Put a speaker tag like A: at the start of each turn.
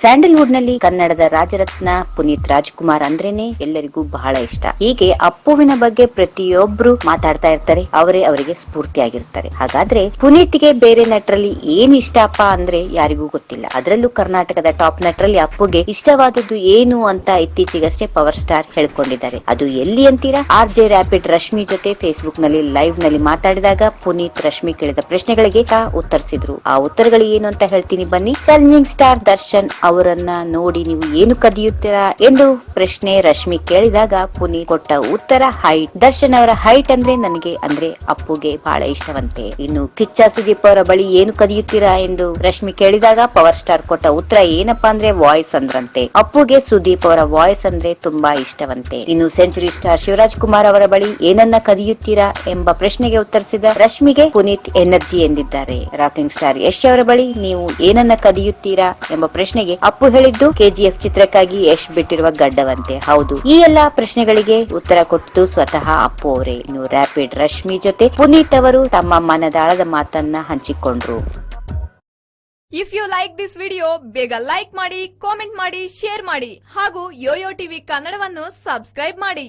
A: ಸ್ಯಾಂಡಲ್ವುಡ್ನಲ್ಲಿ ಕನ್ನಡದ ರಾಜರತ್ನ ಪುನೀತ್ ರಾಜ್ಕುಮಾರ್ ಅಂದ್ರೇನೆ ಎಲ್ಲರಿಗೂ ಬಹಳ ಇಷ್ಟ. ಹೀಗೆ ಅಪ್ಪುವಿನ ಬಗ್ಗೆ ಪ್ರತಿಯೊಬ್ರು ಮಾತಾಡ್ತಾ ಇರ್ತಾರೆ, ಅವರೇ ಅವರಿಗೆ ಸ್ಫೂರ್ತಿಯಾಗಿರ್ತಾರೆ. ಹಾಗಾದ್ರೆ ಪುನೀತ್ಗೆ ಬೇರೆ ನಟರಲ್ಲಿ ಏನ್ ಇಷ್ಟಪ್ಪ ಅಂದ್ರೆ ಯಾರಿಗೂ ಗೊತ್ತಿಲ್ಲ. ಅದರಲ್ಲೂ ಕರ್ನಾಟಕದ ಟಾಪ್ ನಟರಲ್ಲಿ ಅಪ್ಪುಗೆ ಇಷ್ಟವಾದದ್ದು ಏನು ಅಂತ ಇತ್ತೀಚೆಗಷ್ಟೇ ಪವರ್ ಸ್ಟಾರ್ ಹೇಳ್ಕೊಂಡಿದ್ದಾರೆ. ಅದು ಎಲ್ಲಿ ಅಂತೀರಾ? ಆರ್ ಜೆ ರ್ಯಾಪಿಡ್ ರಶ್ಮಿ ಜೊತೆ ಫೇಸ್ಬುಕ್ನಲ್ಲಿ ಲೈವ್ನಲ್ಲಿ ಮಾತಾಡಿದಾಗ ಪುನೀತ್ ರಶ್ಮಿ ಕೇಳಿದ ಪ್ರಶ್ನೆಗಳಿಗೆ ಉತ್ತರಿಸಿದ್ರು. ಆ ಉತ್ತರಗಳು ಏನು ಅಂತ ಹೇಳ್ತೀನಿ ಬನ್ನಿ. ಚಾಲೆಂಜಿಂಗ್ ಸ್ಟಾರ್ ದರ್ಶನ್ ಅವರನ್ನ ನೋಡಿ ನೀವು ಏನು ಕದಿಯುತ್ತೀರಾ ಎಂದು ಪ್ರಶ್ನೆ ರಶ್ಮಿ ಕೇಳಿದಾಗ ಪುನೀತ್ ಕೊಟ್ಟ ಉತ್ತರ ಹೈಟ್. ದರ್ಶನ್ ಅವರ ಹೈಟ್ ಅಂದ್ರೆ ನನಗೆ ಅಂದ್ರೆ ಅಪ್ಪುಗೆ ಬಹಳ ಇಷ್ಟವಂತೆ. ಇನ್ನು ಕಿಚ್ಚ ಸುದೀಪ್ ಅವರ ಬಳಿ ಏನು ಕದಿಯುತ್ತೀರಾ ಎಂದು ರಶ್ಮಿ ಕೇಳಿದಾಗ ಪವರ್ ಸ್ಟಾರ್ ಕೊಟ್ಟ ಉತ್ತರ ಏನಪ್ಪಾ ಅಂದ್ರೆ ವಾಯ್ಸ್ ಅಂದ್ರಂತೆ. ಅಪ್ಪುಗೆ ಸುದೀಪ್ ಅವರ ವಾಯ್ಸ್ ಅಂದ್ರೆ ತುಂಬಾ ಇಷ್ಟವಂತೆ. ಇನ್ನು ಸೆಂಚುರಿ ಸ್ಟಾರ್ ಶಿವರಾಜ್ ಕುಮಾರ್ ಅವರ ಬಳಿ ಏನನ್ನ ಕದಿಯುತ್ತೀರಾ ಎಂಬ ಪ್ರಶ್ನೆಗೆ ಉತ್ತರಿಸಿದ ರಶ್ಮಿಗೆ ಪುನೀತ್ ಎನರ್ಜಿ ಎಂದಿದ್ದಾರೆ. ರಾಕಿಂಗ್ ಸ್ಟಾರ್ ಯಶ್ ಅವರ ಬಳಿ ನೀವು ಏನನ್ನ ಕದಿಯುತ್ತೀರಾ ಎಂಬ ಪ್ರಶ್ನೆಗೆ ಅಪ್ಪು ಹೇಳಿದ್ದು ಕೆಜಿಎಫ್ ಚಿತ್ರಕ್ಕಾಗಿ ಯಶ್ ಬಿಟ್ಟಿರುವ ಗಡ್ಡವಂತೆ. ಹೌದು, ಈ ಎಲ್ಲಾ ಪ್ರಶ್ನೆಗಳಿಗೆ ಉತ್ತರ ಕೊಟ್ಟು ಸ್ವತಃ ಅಪ್ಪು ಅವರೇ. ಇನ್ನು ರ್ಯಾಪಿಡ್ ರಶ್ಮಿ ಜೊತೆ ಪುನೀತ್ ಅವರು ತಮ್ಮ ಮನದಾಳದ ಮಾತನ್ನ ಹಂಚಿಕೊಂಡ್ರು.
B: If you like this video ಬೇಗ ಲೈಕ್ ಮಾಡಿ ಕಾಮೆಂಟ್ ಮಾಡಿ ಶೇರ್ ಮಾಡಿ ಹಾಗೂ ಯೋಯೋ ಟಿವಿ ಕನ್ನಡವನ್ನು ಸಬ್ಸ್ಕ್ರೈಬ್ ಮಾಡಿ.